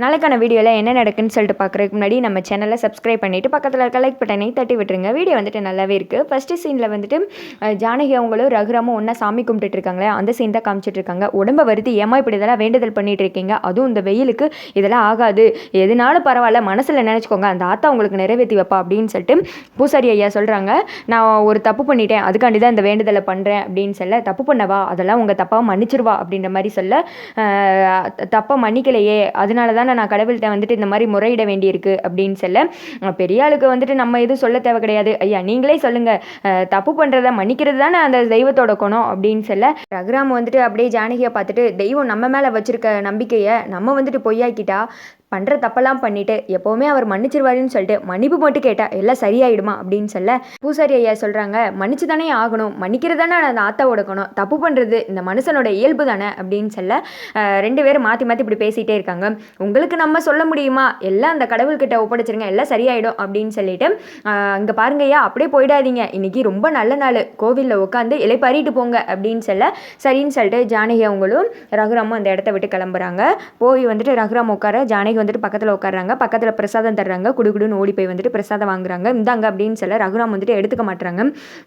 நாளைக்கான வீடியோவில் என்ன நடக்குன்னு சொல்லிட்டு பார்க்குறதுக்கு முன்னாடி நம்ம சேனலை சப்ஸ்கிரைப் பண்ணிவிட்டு பக்கத்தில் இருக்க லைக் பட்டனை தட்டி விட்டுருங்க. வீடியோ வந்துட்டு நல்லாவே இருக்குது ஃபஸ்ட்டு சீனில் வந்துட்டு ஜானகி அவங்களும் ரகுராமும் ஒன்றா சாமி கும்பிட்டுட்டு இருக்காங்களே அந்த சீன் தான் காமிச்சிட்ருக்காங்க இருக்காங்க. உடம்ப வருத்தி ஏமா இப்படி இதெல்லாம் வேண்டுதல் பண்ணிட்டு இருக்கீங்க? அதுவும் இந்த வெயிலுக்கு இதெல்லாம் ஆகாது. எதுனாலும் பரவாயில்ல மனசில் நினச்சிக்கோங்க. அந்த ஆத்தா உங்களுக்கு நிறைவேற்றி வைப்பா அப்படின்னு சொல்லிட்டு பூசாரி ஐயா சொல்கிறாங்க நான் ஒரு தப்பு பண்ணிட்டேன். அதுக்காண்டி தான் இந்த வேண்டுதலை பண்ணுறேன் அப்படின்னு சொல்ல தப்பு பண்ணவா? அதெல்லாம் உங்கள் தப்பாக மன்னிச்சிருவா? அப்படின்ற மாதிரி சொல்ல தப்பாக மன்னிக்கலையே. அதனால தான் நான் கடவுள்கிட்ட வந்துட்டு இந்த மாதிரி முறையிட வேண்டியிருக்கு அப்படின்னு சொல்ல பெரிய ஆளுக்கு வந்துட்டு நம்ம எதுவும் சொல்ல தேவை கிடையாது. ஐயா நீங்களே சொல்லுங்கள் தப்பு பண்ணுறத மன்னிக்கிறது தானே அந்த தெய்வத்தோட குணம் அப்படின்னு சொல்ல ரகுராம் வந்துட்டு அப்படியே ஜானகியை பார்த்துட்டு தெய்வம் நம்ம மேலே வச்சிருக்க நம்பிக்கையை நம்ம வந்துட்டு பொய்யாக்கிட்டா பண்ணுற தப்பெல்லாம் பண்ணிவிட்டு எப்போவுமே அவர் மன்னிச்சிருவாருன்னு சொல்லிட்டு மன்னிப்பு மட்டும் கேட்டால் எல்லாம் சரியாயிடுமா? அப்படின்னு சொல்ல பூசாரி ஐயா சொல்கிறாங்க மன்னிச்சு தானே ஆகணும். மன்னிக்கிறது தானே அந்த ஆத்தா உடக்கணும் தப்பு பண்ணுறது இந்த மனுஷனோட இயல்பு தானே? அப்படின்னு சொல்ல ரெண்டு பேரும் மாற்றி மாற்றி இப்படி பேசிகிட்டே இருக்காங்க. உங்களுக்கு நம்ம சொல்ல முடியுமா? எல்லாம் அந்த கடவுள்கிட்ட ஒப்படைச்சிருங்க. எல்லாம் சரியாயிடும். அப்படின்னு சொல்லிட்டு அங்கே பாருங்க ஐயா அப்படியே போயிடாதீங்க. இன்னைக்கு ரொம்ப நல்ல நாள். கோவிலில் உட்காந்து இலைப்பாரிட்டு போங்க. அப்படின்னு சொல்ல சரின்னு சொல்லிட்டு ஜானகி அவங்களும் ரகுராமும் அந்த இடத்த விட்டு கிளம்புறாங்க. போய் வந்துட்டு ரகுராம் உட்கார ஜானகி வந்துட்டு பக்கத்தில் உட்காடுறாங்க பக்கத்தில் பிரசாதம் தர்றாங்க. குடுகுடுன்னு ஓடி போய் வந்துட்டு பிரசாதம் வாங்குறாங்க. இந்தாங்க அப்படின்னு சொல்ல ரகுராம் வந்துட்டு எடுத்துக்க மாட்டுறாங்க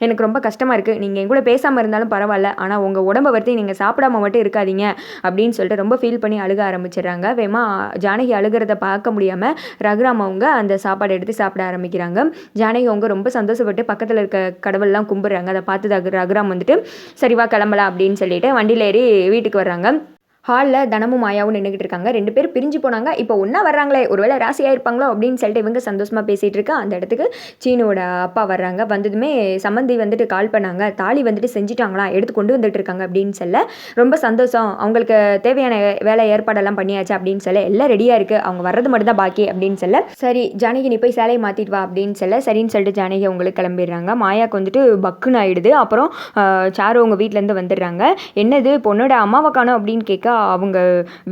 எனக்கு ரொம்ப கஷ்டமாக இருக்குது நீங்கள் என் கூட பேசாமல் இருந்தாலும் பரவாயில்ல. ஆனால் உங்கள் உடம்பை வருத்தி நீங்கள் சாப்பிடாம மட்டும் இருக்காதீங்க அப்படின்னு சொல்லிட்டு ரொம்ப ஃபீல் பண்ணி அழுக ஆரம்பிச்சிடுறாங்க. வேமா ஜானகி அழுகிறத பார்க்க முடியாமல் ரகுராம் அவங்க அந்த சாப்பாடு எடுத்து சாப்பிட ஆரம்பிக்கிறாங்க. ஜானகி அவங்க ரொம்ப சந்தோஷப்பட்டு பக்கத்தில் இருக்க கடவுள்லாம் கும்பிட்றாங்க. அதை பார்த்து ரகுராம் வந்துட்டு சரிவா கிளம்பலாம் அப்படின்னு சொல்லிட்டு வண்டியில் ஏறி வீட்டுக்கு வர்றாங்க. ஹாலில் தனமும் மாயாவும் நின்றுக்கிட்டு இருக்காங்க. ரெண்டு பேர் பிரிஞ்சு போனாங்க. இப்போ ஒன்றா வர்றாங்களே. ஒருவேளை ராசியாக இருப்பாங்களோ அப்படின்னு சொல்லிட்டு இவங்க சந்தோஷமாக பேசிகிட்டு இருக்கா. அந்த இடத்துக்கு சீனோட அப்பா வர்றாங்க. வந்ததுமே சம்மந்தி வந்துட்டு கால் பண்ணாங்க. தாலி வந்துட்டு செஞ்சுட்டாங்களா எடுத்து கொண்டு வந்துட்டு இருக்காங்க அப்படின்னு சொல்ல ரொம்ப சந்தோஷம். அவங்களுக்கு தேவையான வேலை ஏற்பாடெல்லாம் பண்ணியாச்சு அப்படின்னு சொல்ல எல்லாம் ரெடியாக இருக்குது அவங்க வர்றது மட்டும் தான் பாக்கி அப்படின்னு சொல்ல சரி ஜானகி நீ போய் சேலையை மாற்றிட்டு வா அப்படின்னு சொல்ல சரின்னு சொல்லிட்டு ஜானகி அவங்களுக்கு கிளம்பிடுறாங்க. மாயாக்கு வந்துட்டு பக்குன்னு ஆகிடுது அப்புறம் சாரு அவங்க வீட்டிலேருந்து வந்துடுறாங்க. என்னது பொண்ணோட அம்மாவை காணோம் அப்படின்னு கேட்க அவங்க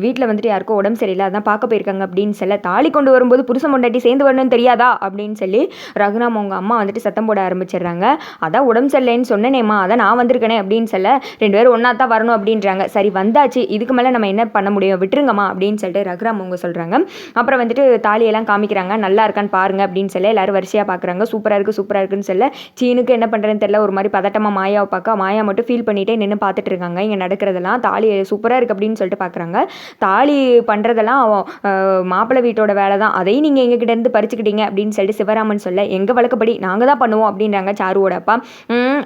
வீட்டில் வந்துட்டு யாருக்கோ உடம்பு சரியில்லை அதான் பார்க்க போயிருக்காங்க அப்படின்னு சொல்ல தாலி கொண்டு வரும்போது புருஷன் பொண்டாட்டி சேர்ந்து வரணும்னு தெரியாதா அப்படின்னு சொல்லி ரகுராம் அவங்க அம்மா வந்துட்டு சத்தம் போட ஆரம்பிச்சிடுறாங்க. அதான் உடம்பு சரியில்லைன்னு சொன்னேனேம்மா அதான் நான் வந்திருக்கேனே அப்படின்னு சொல்ல ரெண்டு பேரும் ஒன்றா தான் வரணும் அப்படின்றாங்க. சரி வந்தாச்சு இதுக்கு மேலே நம்ம என்ன பண்ண முடியும் விட்டுருங்கம்மா அப்படின்னு சொல்லிட்டு ரகுராம் அவங்க சொல்கிறாங்க அப்புறம் வந்துட்டு தாலியெல்லாம் காமிக்கிறாங்க நல்லா இருக்கான்னு பாருங்க அப்படின்னு சொல்லி எல்லாரும் வரிசையாக பார்க்குறாங்க சூப்பராக இருக்குது சூப்பராக இருக்குன்னு சொல்ல சீனுக்கு என்ன பண்ணுறதுன்னு தெரியல ஒரு மாதிரி பதட்டமாக மாயாவை பார்க்க மாயா மட்டும் ஃபீல் பண்ணிட்டே நின்று பார்த்துட்டு இருக்காங்க. இங்கே நடக்கிறதெல்லாம் தாலி சூப்பராக இருக்குது அப்படின்னு சொல்லிட்டு பார்க்குறாங்க தாலி பண்ணுறதெல்லாம் மாப்பிள்ளை வீட்டோட வேலை தான் அதையும் நீங்கள் எங்ககிட்ட இருந்து பறிச்சுக்கிட்டீங்க அப்படின்னு சொல்லிட்டு சிவராமன் சொல்ல எங்கள் வழக்கப்படி நாங்கள் தான் பண்ணுவோம் அப்படின்றாங்க சாருவோட அப்பா.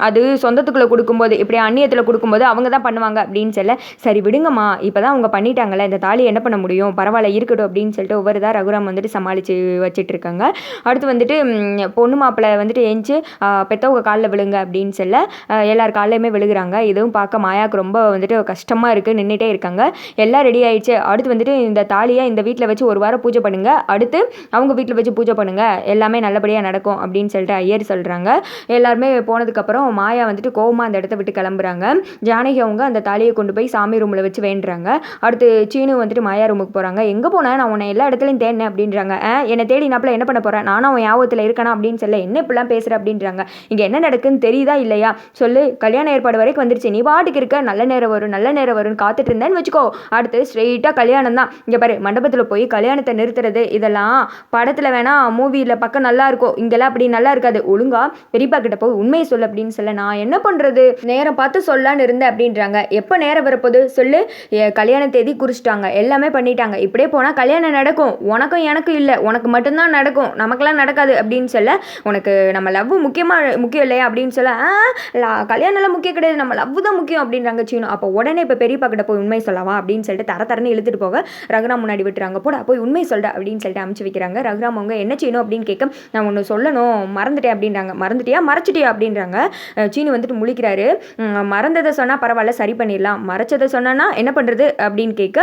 அது சொந்தத்துக்குள்ளே கொடுக்கும்போது இப்படி அந்நியத்தில் கொடுக்கும்போது அவங்க தான் பண்ணுவாங்க அப்படின்னு சொல்ல சரி விடுங்கம்மா இப்போ தான் அவங்க பண்ணிட்டாங்கல்ல இந்த தாலி என்ன பண்ண முடியும்? பரவாயில்ல இருக்கட்டும் அப்படின்னு சொல்லிட்டு ஒவ்வொரு தான் ரகுராம் வந்துட்டு சமாளித்து வச்சுட்டு இருக்காங்க அடுத்து வந்துட்டு பொண்ணு மாப்பிள்ளை வந்துட்டு ஏஞ்சி பெத்தவங்க காலில் விழுங்க அப்படின்னு சொல்ல எல்லார் காலையுமே விழுகிறாங்க. இதுவும் பார்க்க மாயாவுக்கு ரொம்ப வந்துட்டு கஷ்டமாக இருக்குது நின்றுட்டே இருக்காங்க. எல்லாம் ரெடி ஆயிடுச்சு. அடுத்து வந்துட்டு இந்த தாலியை இந்த வீட்டில் வச்சு ஒரு வாரம் பூஜை பண்ணுங்க. அடுத்து அவங்க வீட்டில் வச்சு பூஜை பண்ணுங்க. எல்லாமே நல்லபடியாக நடக்கும் அப்படின்னு சொல்லிட்டு ஐயர் சொல்கிறாங்க எல்லாருமே போனதுக்கப்புறம் மாயா வந்துட்டு கோவமாக அந்த இடத்த விட்டு கிளம்புறாங்க. ஜானகி அவங்க அந்த தாலியை கொண்டு போய் சாமி ரூமில் வச்சு வேண்டுறாங்க. அடுத்து சீனு வந்துட்டு மாயா ரூமுக்கு போகிறாங்க எங்கே போனேன் நான் உன்னை எல்லா இடத்துலையும் தேடினேன் அப்படின்றாங்க. என்னை தேடி நாப்பில் என்ன பண்ண போகிறேன் நானும் அவன் ஞாபகத்தில் இருக்கணும் அப்படின்னு சொல்ல என்ன இப்படிலாம் பேசுகிற அப்படின்றாங்க. இங்கே என்ன நடக்குன்னு தெரியுதா இல்லையா? சொல்லு கல்யாண ஏற்பாடு வரைக்கும் வந்துருச்சு. நீ பாட்டுக்கு இருக்க. நல்ல நேரம் வரும் நல்ல நேரம் வரும்னு காத்துட்டு இருந்தேன்னு வச்சுக்கோ. அடுத்து ஸ்ட்ரெயிட்டாக கல்யாணம் தான் இங்கே பாரு மண்டபத்தில் போய் கல்யாணத்தை நிறுத்துறது இதெல்லாம் படத்தில் வேணா மூவியில் பக்கம் நல்லா இருக்கும். இங்கெல்லாம் அப்படி நல்லா இருக்காது. ஒழுங்கா பெரியப்பா கிட்ட போய் உண்மையை சொல்லு அப்படின்னு சொல்ல நான் என்ன பண்ணுறது நேரம் பார்த்து சொல்லான்னு இருந்தேன் அப்படின்றாங்க. எப்போ நேரம் வரப்போகுது? சொல்லு. கல்யாண தேதி குறிச்சிட்டாங்க. எல்லாமே பண்ணிட்டாங்க. இப்படியே போனால் கல்யாணம் நடக்கும். உனக்கும் எனக்கும் இல்லை. உனக்கு மட்டும்தான் நடக்கும். நமக்கெல்லாம் நடக்காது அப்படின்னு சொல்ல உனக்கு நம்ம லவ் முக்கியமாக முக்கியம் இல்லையா அப்படின்னு சொல்ல "ஆ, கல்யாணம்லாம் முக்கியம் கிடையாது. நம்ம லவ் தான் முக்கியம் அப்படின்றாங்க சீனும் அப்போ உடனே இப்போ பெரியப்பா கிட்ட போய் உண்மை சொல்லவா அப்படின்னு சொல்லிட்டு தர தரன்னு இழுத்துட்டு போக ரகுராம் முன்னாடி விட்டுறாங்க. போட போய் உண்மை சொல்கிற அப்படின்னு சொல்லிட்டு அமுச்சு வைக்கிறாங்க. ரகுராம் அவங்க என்ன செய்யணும் அப்படின்னு கேட்க நான் ஒன்று சொல்லணும் மறந்துட்டேன் அப்படின்றாங்க. மறந்துட்டியா? மறைச்சிட்டியா அப்படின்றாங்க. சீனி சீனு வந்துட்டு முழிக்கிறாரு. மறந்ததை சொன்னால் பரவாயில்ல சரி பண்ணிடலாம். மறைச்சதை சொன்னா என்ன பண்ணுறது அப்படின்னு கேட்க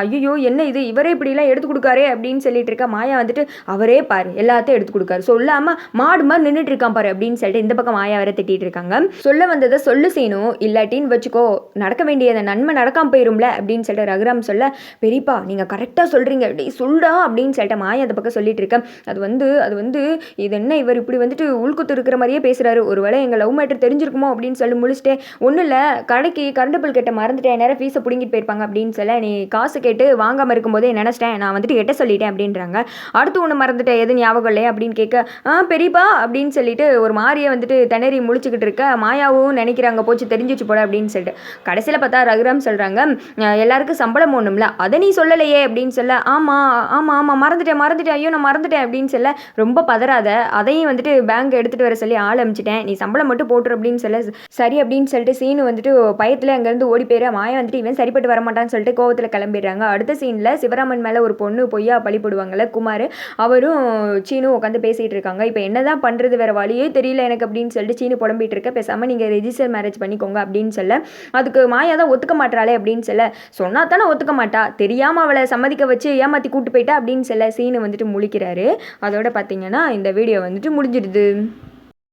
ஐயோ என்ன இது? இவரே இப்படிலாம் எடுத்து கொடுக்காரே அப்படின்னு சொல்லிட்டு இருக்க மாயா வந்துட்டு அவரே பாரு எல்லாத்தையும் எடுத்து கொடுக்காரு. சொல்லாமல் மாடு மாதிரி நின்றுட்டு இருக்கான் பாரு அப்படின்னு சொல்லிட்டு இந்த பக்கம் மாயா வர திட்டிட்டு இருக்காங்க. சொல்ல வந்ததை சொல்லு செய்யணும் இல்லாட்டின்னு வச்சுக்கோ நடக்க வேண்டியதை நன்மை நடக்காம போயிரும்ல இருக்கணும்ல அப்படின்னு சொல்லிட்டு ரகுராம் சொல்ல பெரியப்பா நீங்கள் கரெக்டாக சொல்கிறீங்க அப்படி சொல்டா அப்படின்னு சொல்லிட்டு மாயா அந்த பக்கம் சொல்லிட்டு இருக்கேன். அது வந்து அது வந்து இது என்ன இவர் இப்படி வந்துட்டு உள்குத்து இருக்கிற மாதிரியே பேசுகிறாரு ஒருவேளை எங்கள் லவ் மேட்டர் தெரிஞ்சிருக்குமோ அப்படின்னு சொல்லி முழிச்சிட்டே ஒன்றும் இல்லை கடைக்கு கரண்ட் பில் கேட்ட மறந்துட்டேன். நேரம் ஃபீஸை பிடுங்கிட்டு போயிருப்பாங்க அப்படின்னு சொல்ல நீ காசு கேட்டு வாங்காமல் இருக்கும்போதே நினச்சிட்டேன். நான் வந்துட்டு எட்ட சொல்லிட்டேன் அப்படின்றாங்க. அடுத்து ஒன்று மறந்துட்டேன். எது ஞாபகம் இல்லையா அப்படின்னு கேட்க ஆ பெரியப்பா அப்படின்னு சொல்லிட்டு ஒரு மாதிரியே வந்துட்டு திணறி முழிச்சுக்கிட்டு இருக்க மாயாவும் நினைக்கிறாங்க போச்சு தெரிஞ்சிச்சு போல அப்படின்னு சொல்லிட்டு. கடைசியில் பார்த்தா ரகுராம் சொல்கிறாங்க எல்லாருக்கும் சம்பளம் ஒன்றும்ல அதை நீ சொல்லலையே அப்படின்னு சொல்ல ஆமாம் ஆமாம் ஆமாம் மறந்துட்டேன் மறந்துட்டேன் ஐயோ நான் மறந்துட்டேன் அப்படின்னு சொல்ல ரொம்ப பதறாத. அதையும் வந்துட்டு பேங்க் எடுத்துகிட்டு வர சொல்லி ஆள் அமிச்சிட்டேன். நீ சம்பளம் மட்டும் போட்டுரு அப்படின்னு சொல்ல சரி அப்படின்னு சொல்லிட்டு சீனு வந்துட்டு பயத்தில் அங்கேருந்து ஓடி போயிட மாயா வந்துட்டு இவன் சரிப்பட்டு வர மாட்டான்னு சொல்லிட்டு கோவத்தில் கிளம்பிடுறாங்க. அடுத்த சீனில் சிவராமன் மேலே ஒரு பொண்ணு பொய்யா பழி போடுவாங்கல்ல குமார். அவரும் சீனும் உட்காந்து பேசிகிட்டு இருக்காங்க. இப்போ என்னதான் பண்ணுறது வேறு வழியே தெரியல எனக்கு அப்படின்னு சொல்லிட்டு சீனு புலம்பிட்டு இருக்க பேசாமல் நீங்கள் ரெஜிஸ்டர் மேரேஜ் பண்ணிக்கோங்க அப்படின்னு சொல்ல அதுக்கு மாயா தான் ஒத்துக்க மாட்டாளே அப்படின்னு சொல்ல சொன்னா தானே ஒத்துக்க மாட்டா. தெரியாமல் அவளை சம்மதிக்க வச்சு ஏமாற்றி கூட்டு போயிட்டா அப்படின்னு சொல்ல சீனு வந்துட்டு முழிக்கிறாரு. அதோட பார்த்தீங்கன்னா இந்த வீடியோ வந்துட்டு முடிஞ்சிடுது.